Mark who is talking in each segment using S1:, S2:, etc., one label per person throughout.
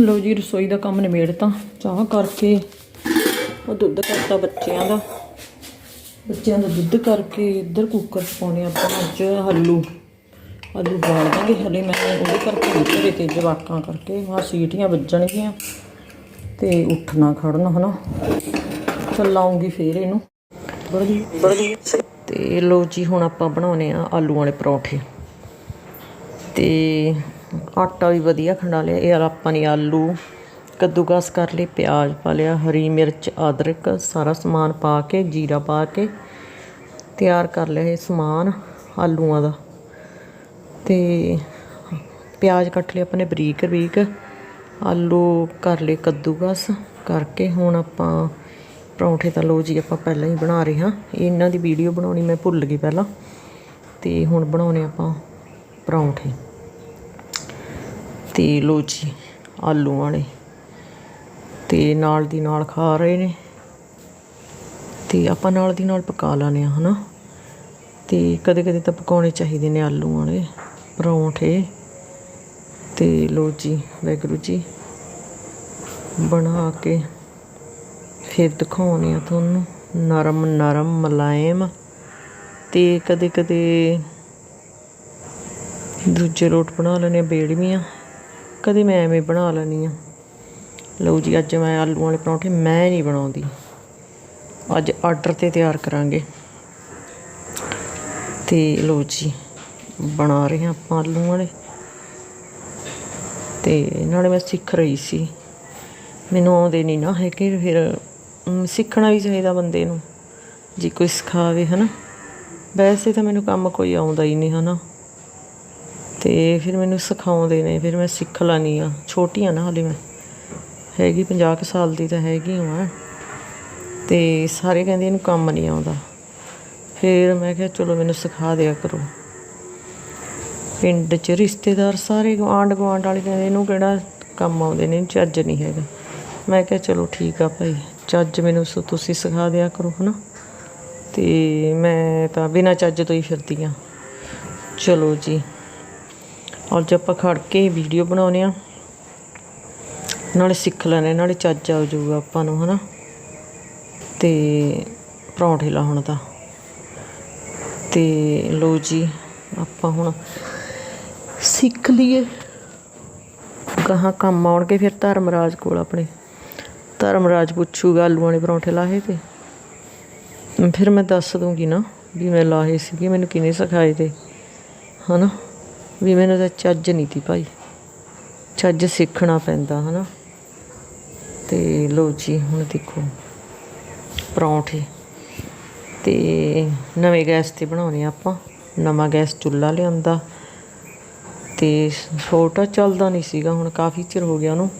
S1: ਲੋ ਜੀ ਰਸੋਈ ਦਾ ਕੰਮ ਨਿਬੇੜਤਾ। ਚਾਹ ਕਰਕੇ ਉਹ ਦੁੱਧ ਕਰਤਾ ਬੱਚਿਆਂ ਦਾ। ਬੱਚਿਆਂ ਦਾ ਦੁੱਧ ਕਰਕੇ ਇੱਧਰ ਕੁੱਕਰ 'ਚ ਪਾਉਣੇ ਆਪਾਂ ਅੱਜ ਆਲੂ। ਆਲੂ ਬਾਲ ਦਾਂਗੇ ਹਲੇ ਮੈਂ ਉਹਦੇ ਕਰਕੇ ਧਰੇ ਤੇ ਜਵਾਕਾਂ ਕਰਕੇ। ਆਹ ਸੀਟੀਆਂ ਵੱਜਣਗੀਆਂ ਤੇ ਉੱਠਣਾ ਖੜਨਾ ਹਨਾ। ਚਲਾਉਂਗੀ ਫੇਰ ਇਹਨੂੰ। ਬੜੀ ਬੜੀ ਤੇ ਲੋ ਜੀ ਹੁਣ ਆਪਾਂ ਬਣਾਉਨੇ ਆ ਆਲੂ ਵਾਲੇ ਪਰੌਂਠੇ। ਤੇ ਆਟਾ ਵੀ ਵਧੀਆ ਖੰਡਾ ਲਿਆ। ਇਹ ਆਪਾਂ ਨੇ ਆਲੂ, ਕੱਦੂਕਸ ਕਰ ਲਏ, ਪਿਆਜ਼ ਪਾ ਲਿਆ, ਹਰੀ ਮਿਰਚ, ਅਦਰਕ, ਸਾਰਾ ਸਮਾਨ ਪਾ ਕੇ, ਜੀਰਾ ਪਾ ਕੇ ਤਿਆਰ ਕਰ ਲਿਆ ਇਹ ਸਮਾਨ ਆਲੂਆਂ ਦਾ। ਤੇ ਪਿਆਜ਼ ਕੱਟ ਲਏ ਆਪਣੇ ਬਰੀਕ ਬਰੀਕ। ਆਲੂ ਕਰ ਲਏ ਕੱਦੂਕਸ ਕਰਕੇ ਹੁਣ ਆਪਾਂ ਪਰੌਂਠੇ ਤਾਂ ਲੋ ਜੀ ਆਪਾਂ ਪਹਿਲਾਂ ਹੀ ਬਣਾ ਰਹੇ ਹਾਂ। ਇਹਨਾਂ ਦੀ ਵੀਡੀਓ ਬਣਾਉਣੀ ਮੈਂ ਭੁੱਲ ਗਈ ਪਹਿਲਾਂ। ਤੇ ਹੁਣ ਬਣਾਉਣੇ ਆਪਾਂ ਪਰੌਂਠੇ। ਤੇ ਲੋ ਜੀ ਆਲੂ ਵਾਲੇ ਤੇ ਨਾਲ ਦੀ ਨਾਲ ਖਾ ਰਹੇ ਨੇ। ਤੇ ਆਪਾਂ ਨਾਲ ਦੀ ਨਾਲ ਪਕਾ ਲਾਨੇ ਆ ਹਨਾ? ਤੇ ਕਦੇ ਕਦੇ ਤਾਂ ਪਕਾਉਣੇ ਚਾਹੀਦੇ ਨੇ ਆਲੂ ਵਾਲੇ, ਪਰੌਂਠੇ ਤੇ ਲੋ ਜੀ ਵੈਗਰੂ ਜੀ। ਬਣਾ ਕੇ ਫਿਰ ਦਿਖਾਉਣੇ ਆ ਤੁਹਾਨੂੰ। ਨਰਮ ਨਰਮ, ਮਲਾਇਮ ਤੇ ਕਦੇ ਕਦੇ ਦੂਜੇ ਰੋਟ ਬਣਾ ਲੈਣੇ ਆ ਬੇੜਵੀਆਂ। ਕਦੇ ਮੈਂ ਐਵੇਂ ਬਣਾ ਲੈਣੀ ਆ ਲਓ ਜੀ, ਅੱਜ ਮੈਂ ਆਲੂ ਵਾਲੇ ਪਰੌਂਠੇ ਮੈਂ ਨਹੀਂ ਬਣਾਉਂਦੀ। ਅੱਜ ਆਰਡਰ ਤੇ ਤਿਆਰ ਕਰਾਂਗੇ। ਤੇ ਲਓ ਜੀ, ਬਣਾ ਰਹੇ ਹਾਂ ਆਪਾਂ ਆਲੂ ਵਾਲੇ। ਤੇ ਨਾਲੇ ਮੈਂ ਸਿੱਖ ਰਹੀ ਸੀ। ਮੈਨੂੰ ਆਉਂਦੇ ਨਹੀਂ ਨਾ ਹੈਗੇ, ਫਿਰ ਸਿੱਖਣਾ ਵੀ ਚਾਹੀਦਾ ਬੰਦੇ ਨੂੰ। ਜੇ ਕੋਈ ਸਿਖਾਵੇ, ਹਨਾ। ਵੈਸੇ ਤਾਂ ਮੈਨੂੰ ਕੰਮ ਕੋਈ ਆਉਂਦਾ ਹੀ ਨਹੀਂ, ਹਨਾ। ਤੇ ਫਿਰ ਮੈਨੂੰ ਸਿਖਾਉਂਦੇ ਨੇ, ਫਿਰ ਮੈਂ ਸਿੱਖ ਲੈਣੀ ਆ ਛੋਟੀ ਆ ਨਾ ਹਾਲੇ ਮੈਂ। ਹੈਗੀ 50 ਕੁ ਸਾਲ ਦੀ ਤਾਂ ਹੈਗੀ ਹਾਂ ਤੇ ਸਾਰੇ ਕਹਿੰਦੇ ਇਹਨੂੰ ਕੰਮ ਨਹੀਂ ਆਉਂਦਾ। ਫਿਰ ਮੈਂ ਕਿਹਾ, ਚਲੋ ਮੈਨੂੰ ਸਿਖਾ ਦਿਆ ਕਰੋ। ਪਿੰਡ 'ਚ ਰਿਸ਼ਤੇਦਾਰ ਸਾਰੇ ਆਂਢ ਗੁਆਂਢ ਵਾਲੇ ਕਹਿੰਦੇ ਇਹਨੂੰ ਕਿਹੜਾ ਕੰਮ ਆਉਂਦੇ ਨੇ ਚੱਜ ਨਹੀਂ ਹੈਗਾ। ਮੈਂ ਕਿਹਾ, ਚਲੋ ਠੀਕ ਆ ਭਾਈ, ਚੱਜ ਮੈਨੂੰ ਸੋ, ਤੁਸੀਂ ਸਿਖਾ ਦਿਆ ਕਰੋ, ਹਨਾ। ਤੇ ਮੈਂ ਤਾਂ ਬਿਨਾਂ ਚੱਜ ਤੋਂ ਹੀ ਫਿਰਦੀ ਆ ਚਲੋ ਜੀ। ਅੱਜ ਆਪਾਂ ਖੜ ਕੇ ਵੀਡੀਓ ਬਣਾਉਨੇ ਆ ਨਾਲੇ ਸਿੱਖ ਲੈਣੇ, ਨਾਲੇ ਚੱਜ ਆ ਜਾਊਗਾ ਆਪਾਂ ਨੂੰ, ਹਨਾ। ਤੇ ਪਰੌਂਠੇ ਲਾਉਣ ਦਾ ਤੇ। ਲੋ ਜੀ, ਆਪਾਂ ਹੁਣ ਸਿੱਖ ਲਈਏ। ਕਹਾਂ ਕੰਮ ਆਉਣਗੇ ਫਿਰ ਧਰਮਰਾਜ ਕੋਲ ਆਪਣੇ। ਧਰਮਰਾਜ ਪੁੱਛੂਗਾ ਆਲੂ ਵਾਲੇ ਪਰੌਂਠੇ ਲਾਹੇ ਤੇ। ਫਿਰ ਮੈਂ ਦੱਸ ਦੂੰਗੀ ਨਾ ਵੀ ਮੈਂ ਲਾਹੇ ਸੀਗੇ, ਮੈਨੂੰ ਕਿਹਨੇ ਸਿਖਾਏ ਤੇ, ਹਨਾ। ਵੀ ਮੈਨੂੰ ਤਾਂ ਚੱਜ ਨਹੀਂ ਤੀ ਭਾਈ। ਚੱਜ ਸਿੱਖਣਾ ਪੈਂਦਾ, ਹਨਾ। ਤੇ ਲੋ ਜੀ, ਹੁਣ ਦੇਖੋ। ਪਰੌਂਠੇ। ਤੇ ਨਵੇਂ ਗੈਸ ਤੇ ਬਣਾਉਣੇ ਆਪਾਂ। ਨਵਾਂ ਗੈਸ ਚੁੱਲ੍ਹਾ ਲਿਆਂਦਾ। ਤੇ ਛੋਟਾ ਚੱਲਦਾ ਨਹੀਂ ਸੀਗਾ, ਹੁਣ ਕਾਫੀ ਚਿਰ ਹੋ ਗਿਆ ਉਹਨੂੰ।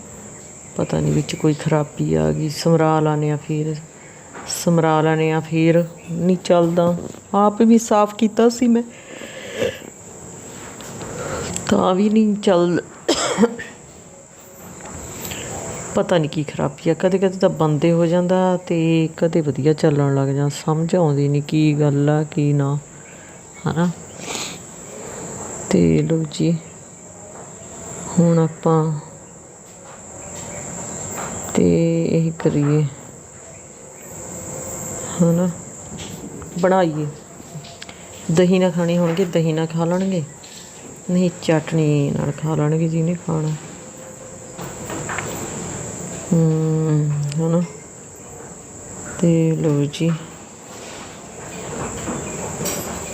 S1: ਪਤਾ ਨਹੀਂ ਵਿੱਚ ਕੋਈ ਖਰਾਬੀ ਆ ਗਈ। ਸਮਰਾ ਲਾਨੇ ਆ ਫਿਰ। ਸਮਰਾ ਲਾਨੇ ਆ ਫਿਰ। ਨਹੀਂ ਚੱਲਦਾ। ਆਪ ਵੀ ਸਾਫ਼ ਕੀਤਾ ਸੀ ਮੈਂ। ਤਾਂ ਵੀ ਨਹੀਂ ਚੱਲ। ਪਤਾ ਨਹੀਂ ਕੀ ਖਰਾਬੀ ਆ, ਕਦੇ ਕਦੇ ਤਾਂ ਬੰਦੇ ਹੋ ਜਾਂਦਾ ਤੇ ਕਦੇ ਵਧੀਆ ਚੱਲਣ ਲੱਗ ਜਾਂਦਾ ਸਮਝ ਆਉਂਦੀ ਨਹੀਂ ਕੀ ਗੱਲ ਆ, ਕੀ ਨਾ, ਹਨਾ? ਤੇ ਲੋ ਜੀ, ਹੁਣ ਆਪਾਂ ਤੇ ਇਹ ਕਰੀਏ, ਹਨਾ? ਬਣਾਈਏ। ਦਹੀਂ ਨਾ ਖਾਣੀ ਹੋਣਗੇ, ਦਹੀਂ ਨਾ ਖਾ ਲੈਣਗੇ। ਨਹੀਂ, ਚਟਨੀ ਨਾਲ ਖਾ ਲੈਣਗੇ ਜਿਹਨੇ ਖਾਣਾ। ਹੂੰ, ਹਨਾ? ਤੇ ਲੋ ਜੀ।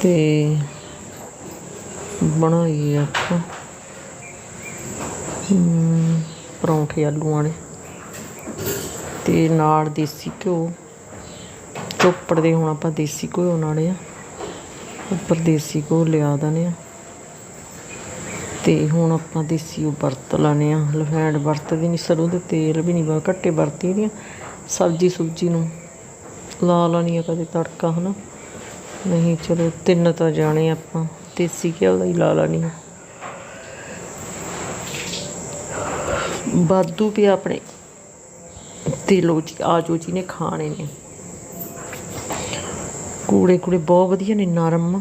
S1: ਤੇ ਬਣਾਈਏ ਆਪਾਂ। ਹੂੰ, ਪਰੌਂਠੇ ਆਲੂ ਵਾਲੇ। ਤੇ ਨਾਲ ਦੇਸੀ ਘਿਓ। ਚੋਪੜ ਦੇ ਹੁਣ ਆਪਾਂ ਦੇਸੀ ਘਿਓ ਨਾਲੇ ਆ। ਉੱਪਰ ਦੇਸੀ ਘਿਓ ਲਿਆ ਦਨੇ ਆ। ਤੇ ਹੁਣ ਆਪਾਂ ਦੇਸੀ ਉਹ ਵਰਤ ਲਾਣੇ ਆ ਲਫੈਂਡ ਵਰਤਦੀ ਨਹੀਂ, ਸਰੋਂ ਦੇ ਤੇਲ ਵੀ ਨਹੀਂ ਬਾ ਘੱਟੇ ਵਰਤੀ ਦੀਆਂ। ਸਬਜੀ ਸੁਬਜੀ ਨੂੰ ਲਾ ਲਾਣੀ ਆ ਕਦੇ ਤੜਕਾ, ਹਨਾ। ਨਹੀਂ, ਚਲੋ ਤਿੰਨ ਤਾਂ ਜਾਣੇ ਆਪਾਂ। ਦੇਸੀ ਘਿਓ ਦਾ ਹੀ ਲਾ ਲਾਣੀ ਆ। ਬਾਦੂ ਵੀ ਆਪਣੇ ਤੇ ਲੋ ਜੀ ਆਜੋ ਜੀ ਨੇ ਖਾਣੇ ਨੇ। ਕੂੜੇ ਕੂੜੇ ਬਹੁਤ ਵਧੀਆ ਨੇ, ਨਰਮ।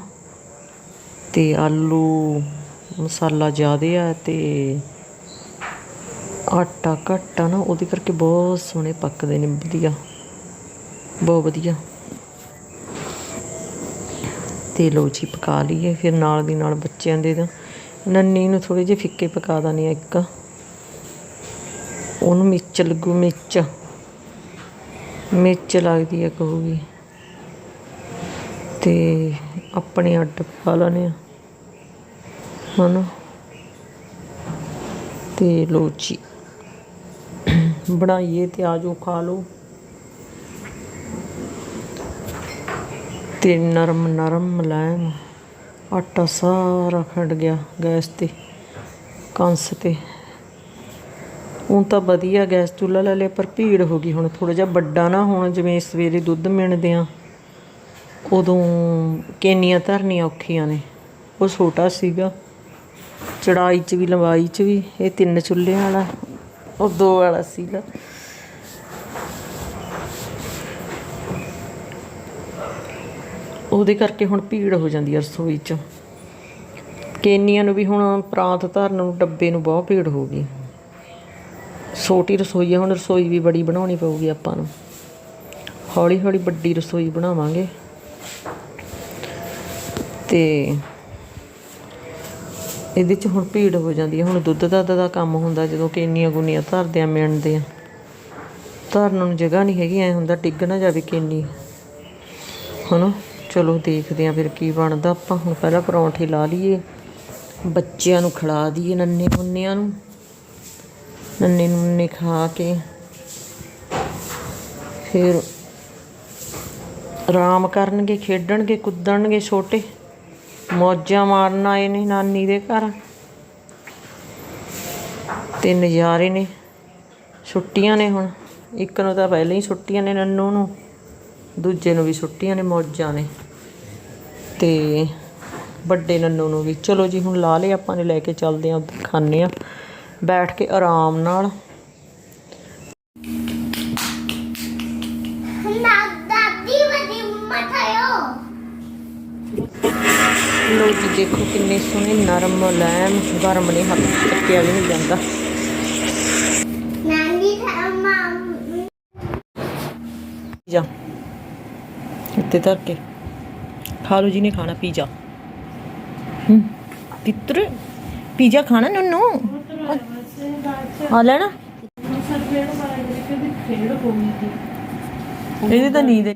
S1: ਤੇ ਆਲੂ ਮਸਾਲਾ ਜ਼ਿਆਦਾ ਆ ਤੇ ਆਟਾ ਘੱਟ ਆ ਨਾ, ਉਹਦੇ ਕਰਕੇ ਬਹੁਤ ਸੋਹਣੇ ਪੱਕਦੇ ਨੇ, ਵਧੀਆ, ਬਹੁਤ ਵਧੀਆ। ਤੇ ਲੋ ਜੀ, ਪਕਾ ਲਈਏ, ਫਿਰ ਨਾਲ ਦੀ ਨਾਲ ਬੱਚਿਆਂ ਦੇ ਦਾ ਨੰਨੀ ਨੂੰ ਥੋੜੇ ਜਿਹੇ ਫਿੱਕੇ ਪਕਾ ਦਾਨੀ ਆ ਇੱਕ। ਉਹਨੂੰ ਮਿਰਚ ਲੱਗੂ, ਮਿਰਚ। ਮਿਰਚ ਲੱਗਦੀ ਆ ਕਹੂਗੀ। ਤੇ ਆਪਣੇ ਅੱਡ ਪਾ ਲੈਣੇ ਆ। ਹਨਾ। ਤੇ ਲੋ ਜੀ। ਬਣਾਈਏ ਤੇ ਆਜੋ ਖਾ ਲਓ। ਅਤੇ ਨਰਮ ਨਰਮ ਮੁਲਾਇਮ ਆਟਾ ਸਾਰਾ ਖੜ ਗਿਆ ਗੈਸ ਤੇ, ਕੰਸ ਤੇ। ਹੁਣ ਤਾਂ ਵਧੀਆ ਗੈਸ ਚੁੱਲ੍ਹਾ ਲੈ ਲਿਆ, ਪਰ ਭੀੜ ਹੋ ਗਈ ਹੁਣ। ਥੋੜਾ ਜਿਹਾ ਵੱਡਾ ਨਾ ਹੁਣ, ਜਿਵੇਂ ਸਵੇਰੇ ਦੁੱਧ ਮਿਣਦੇ ਆ। ਉਦੋਂ ਕੇਨੀਆਂ ਧਰਨੀਆਂ ਔਖੀਆਂ ਨੇ। ਉਹ ਛੋਟਾ ਸੀਗਾ। ਚੜਾਈ 'ਚ ਵੀ, ਲੰਬਾਈ 'ਚ ਵੀ, ਇਹ ਤਿੰਨ ਚੁੱਲ੍ਹਿਆਂ ਵਾਲਾ, ਉਹ ਦੋ ਵਾਲਾ ਸੀਗਾ। ਉਹਦੇ ਕਰਕੇ ਹੁਣ ਭੀੜ ਹੋ ਜਾਂਦੀ ਹੈ ਰਸੋਈ 'ਚ। ਕੇਨੀਆਂ ਨੂੰ ਵੀ ਹੁਣ ਪ੍ਰਾਂਤ ਧਰਨ ਨੂੰ, ਡੱਬੇ ਨੂੰ ਬਹੁਤ ਭੀੜ ਹੋ ਗਈ। ਛੋਟੀ ਰਸੋਈ ਹੈ ਹੁਣ ਰਸੋਈ ਵੀ ਬੜੀ ਬਣਾਉਣੀ ਪਊਗੀ ਆਪਾਂ ਨੂੰ। ਹੌਲੀ ਹੌਲੀ ਵੱਡੀ ਰਸੋਈ ਬਣਾਵਾਂਗੇ। ਤੇ ਇਹਦੇ 'ਚ ਹੁਣ ਭੀੜ ਹੋ ਜਾਂਦੀ ਹੈ ਹੁਣ ਦੁੱਧ ਦੱਧ ਦਾ ਕੰਮ ਹੁੰਦਾ, ਜਦੋਂ ਕਿ ਇੰਨੀਆਂ ਗੁੰਨੀਆਂ ਧਰਦੇ ਆ ਮਿਣਦੇ ਆ। ਧਰਨ ਨੂੰ ਜਗ੍ਹਾ ਨਹੀਂ ਹੈਗੀ, ਐ ਹੁੰਦਾ ਡਿੱਗ ਨਾ ਜਾਵੇ ਕੇਨੀ ਹਨਾ? ਚਲੋ ਦੇਖਦੇ ਆ ਫਿਰ ਕੀ ਬਣਦਾ। ਆਪਾਂ ਹੁਣ ਪਹਿਲਾਂ ਪਰੌਂਠੇ ਲਾ ਲਈਏ। ਬੱਚਿਆਂ ਨੂੰ ਖਿਲਾ ਦਈਏ ਨੰਨੇ ਮੁੰਨਿਆਂ ਨੂੰ। ਨੰਨੇ ਮੁੰਨੇ ਖਾ ਕੇ। ਫਿਰ ਆਰਾਮ ਕਰਨਗੇ, ਖੇਡਣਗੇ, ਕੁੱਦਣਗੇ ਛੋਟੇ। ਮੌਜਾਂ ਮਾਰਨ ਆਏ ਨੇ ਨਾਨੀ ਦੇ ਘਰ। ਤੇ ਨਜ਼ਾਰੇ ਨੇ। ਛੁੱਟੀਆਂ ਨੇ ਹੁਣ। ਇੱਕ ਨੂੰ ਤਾਂ ਪਹਿਲਾਂ ਹੀ ਛੁੱਟੀਆਂ ਨੇ ਨੰਨੂ ਨੂੰ। ਦੂਜੇ ਨੂੰ ਵੀ ਛੁੱਟੀਆਂ ਨੇ, ਮੌਜਾਂ ਨੇ। ਤੇ ਵੱਡੇ ਨੰਨੂ ਨੂੰ ਵੀ। ਚਲੋ ਜੀ, ਹੁਣ ਲਾ ਲਏ ਆਪਾਂ ਨੇ, ਲੈ ਕੇ ਚੱਲਦੇ ਆਂ ਉੱਧਰ ਖਾਣੇ ਆ ਬੈਠ ਕੇ ਆਰਾਮ ਨਾਲ।
S2: ਦਾਦੀ ਵਦੀ ਮਠਾਇਓ
S1: ਲੋ ਜੀ ਦੇਖੋ ਕਿੰਨੇ ਸੋਹਣੇ ਨਰਮ ਮੁਲਾਇਮ ਗਰਮ ਨੇ ਹੱਥ ਚੱਕਿਆ ਵੀ ਨਹੀਂ ਜਾਂਦਾ।
S2: ਨਾਨੀ ਥਾ ਮਾਮ
S1: ਪੀਜ਼ਾ। ਉੱਤੇ ਧਰ ਕੇ। ਖਾ ਲਓ ਜੀ ਨੇ ਖਾਣਾ ਪੀਜ਼ਾ। ਹੂੰ ਤਿੱਤਰ। ਪੀਜ਼ਾ ਖਾਣਾ ਨੰਨੂ? ਆ ਲੈਣਾ। ਇਹਦੀ ਤਾਂ ਨੀਂਦ